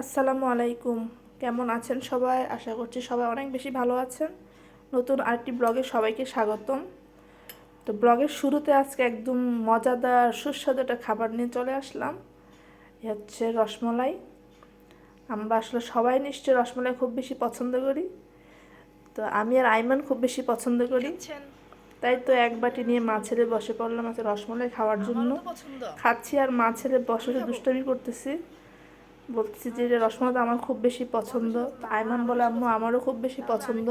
আসসালামু আলাইকুম। কেমন আছেন সবাই? আশা করছি সবাই অনেক বেশি ভালো আছেন। নতুন আরেকটি ব্লগে সবাইকে স্বাগতম। তো ব্লগের শুরুতে আজকে একদম মজাদার সুস্বাদু একটা খাবার নিয়ে চলে আসলাম। এ হচ্ছে রসমলাই। আমরা আসলে সবাই নিশ্চয়ই রসমলাই খুব বেশি পছন্দ করি। তো আমি আর আইমান খুব বেশি পছন্দ করি। তাই তো এক বাটি নিয়ে মা ছেলে বসে পড়লাম আজকে রসমলাই খাওয়ার জন্য। খাচ্ছি আর মা ছেলে বসে বসে দুষ্টামি করতেছি। বলতেছি যে রসমালাই আমার খুব বেশি পছন্দ। আইমান বলে আম্মু আমারও খুব বেশি পছন্দ।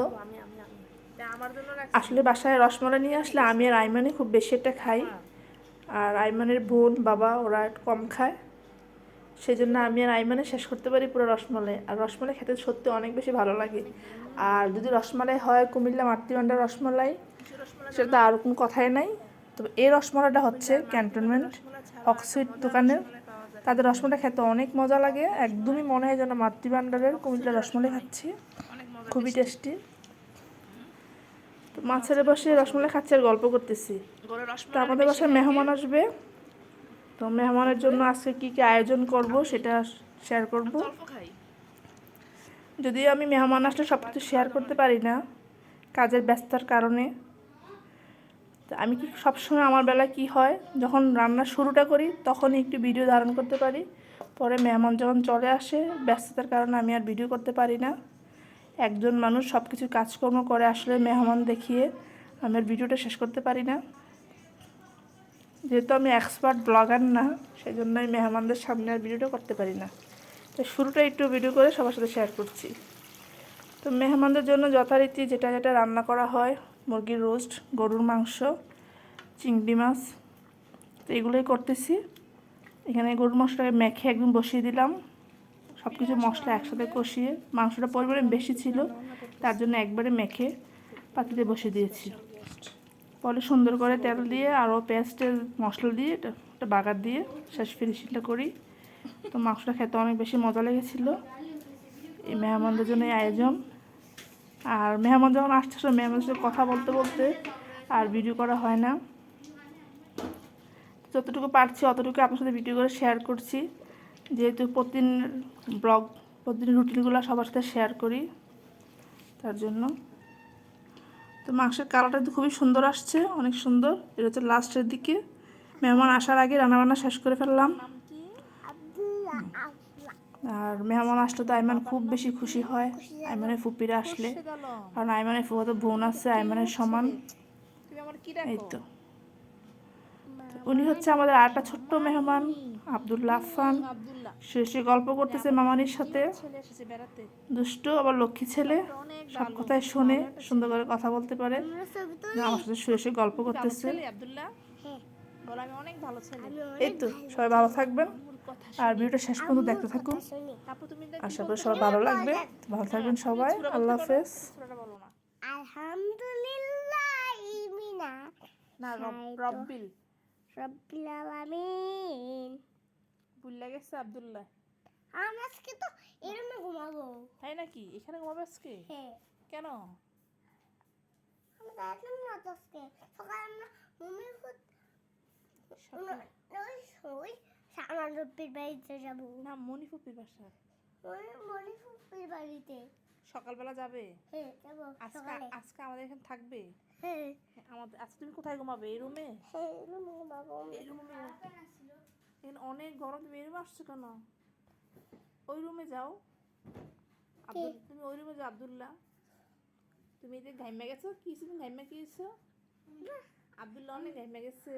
আসলে বাসায় রসমালাই নিয়ে আসলে আমি আর আইমানই খুব বেশি একটা খাই। আর আইমানের বোন, বাবা ওরা কম খায়। সেই জন্য আমি আর আইমানে শেষ করতে পারি পুরো রসমালাই। আর রসমালাই খেতে সত্যি অনেক বেশি ভালো লাগে। আর যদি রসমালাই হয়, কুমিল্লা মাতৃভান্ডার রসমালাই, সেটা তো আর কোনো কথাই নাই। তবে এই রসমালাইটা হচ্ছে ক্যান্টনমেন্ট অক্সুইট দোকানের তাদের রসমালাই খেতে অনেক মজা লাগে। একদমই মনে হয় যেন মাতৃভান্ডারের কুমিল্লা রসমালাই খাচ্ছি। খুবই টেস্টি। তো মাছের বসে রসমালাই খাচ্ছি আর গল্প করতেছি। তো আমাদের বাসায় মেহমান আসবে। তো মেহমানের জন্য আজকে কী কী আয়োজন করব সেটা শেয়ার করব। যদিও আমি মেহমান আসলে সব কিছু শেয়ার করতে পারি না কাজের ব্যস্ততার কারণে। তো আমি কি সবসময় আমার বেলা কি হয়? যখন রান্না শুরুটা করি, তখনই একটু ভিডিও ধারণ করতে পারি। পরে মেহমান যখন চলে আসে, ব্যস্ততার কারণে আমি আর ভিডিও করতে পারি না। একজন মানুষ সব কিছু কাজকর্ম করে আসলে মেহমান দেখিয়ে আমি আর ভিডিওটা শেষ করতে পারি না। যেহেতু আমি এক্সপার্ট ব্লগার না সেই জন্য আমি মেহমানদের সামনে আর ভিডিওটা করতে পারি না। তো শুরুটা একটু ভিডিও করে সবার সাথে শেয়ার করছি। তো মেহমানদের জন্য যথারীতি যেটা যেটা রান্না করা হয় মুরগির রোস্ট, গরুর মাংস, চিংড়ি মাছ, তো এগুলোই করতেছি। এখানে গরুর মাংসটাকে মেখে একদম বসিয়ে দিলাম। সব কিছু মশলা একসাথে কষিয়ে, মাংসটা পরিমাণে বেশি ছিল, তার জন্য একবারে মেখে পাতিতে বসিয়ে দিয়েছি। পরে সুন্দর করে তেল দিয়ে, আরও পেস্টের মশলা দিয়ে, এটা একটা বাগার দিয়ে শেষ ফিনিশিংটা করি। তো মাংসটা খেতে অনেক বেশি মজা লেগেছিলো। এই মেহমানদের জন্য এই আয়োজন। আর মেহমান যখন আসছে মেহমানের সাথে কথা বলতে বলতে আর ভিডিও করা হয় না। যতটুকু পারছি, অতটুকু আপনার সাথে ভিডিও করে শেয়ার করছি। যেহেতু প্রতিদিন ব্লগ প্রতিদিন রুটিনগুলো সবার সাথে শেয়ার করি, তার জন্য। তো মাংসের কালারটা তো খুবই সুন্দর আসছে, অনেক সুন্দর। এটা হচ্ছে লাস্টের দিকে। মেহমান আসার আগে রান্নাবান্না শেষ করে ফেললাম। আর মেহমান আসলে তো আইমান খুব বেশি খুশি হয় আইমানের ফুপিরা আসলে। কারণ আইমানের ফুফাতো বোন আছে আইমানের সমান। এই তো। উনি হচ্ছে আমাদের আরেকটা ছোট্ট মেহমান আব্দুল্লাহ আফান সে সে গল্প করতেছে মামানির সাথে। দুষ্টু আবার লক্ষ্মী ছেলে। সব কথাই শোনে সুন্দর করে কথা বলতে পারে। আমার সাথে শুয়ে শুয়ে গল্প করতেছে। এই তো সবাই ভালো থাকবেন। আর ভিডিওটা শেষ পর্যন্ত দেখতে থাকুন। আশা করি সবাই ভালো লাগবে। ভালো থাকবেন সবাই। আল্লাহ হাফেজ। আলহামদুলিল্লাহ ইমিনা। না রব্বিল। রব্বিল আলামিন। বুল্লা গেছে আব্দুল্লাহ। আমরা আজকে তো এরমে ঘুমাবো। তাই নাকি? এখানে ঘুমাবে আজকে? হ্যাঁ। কেন? আমরা দেখলাম না তো আজকে। সকালে আমরা ওই আমার রব্বির বাড়িতে যাব। না মণিপুপির বাসা। ওই ফুপির বাড়িতে। সকালবেলা যাবে? হ্যাঁ যাব আজকে আজকে আমাদের এখানে থাকবে? হ্যাঁ। আমাদের আজকে তুমি কোথায় ঘুমাবে? এই রুমে? হ্যাঁ ঘুমাবো। এই রুমে। এখানে অনেক গরম তুমি এই রুমে আসছো কেন? ওই রুমে যাও। আব্দুল তুমি ওই রুমে যাও আব্দুল্লাহ। তুমি যে ঘাইমা গেছো? কি তুমি ঘাইমা কি আব্দুল্লাহ অনেক ঘাইমা গেছে।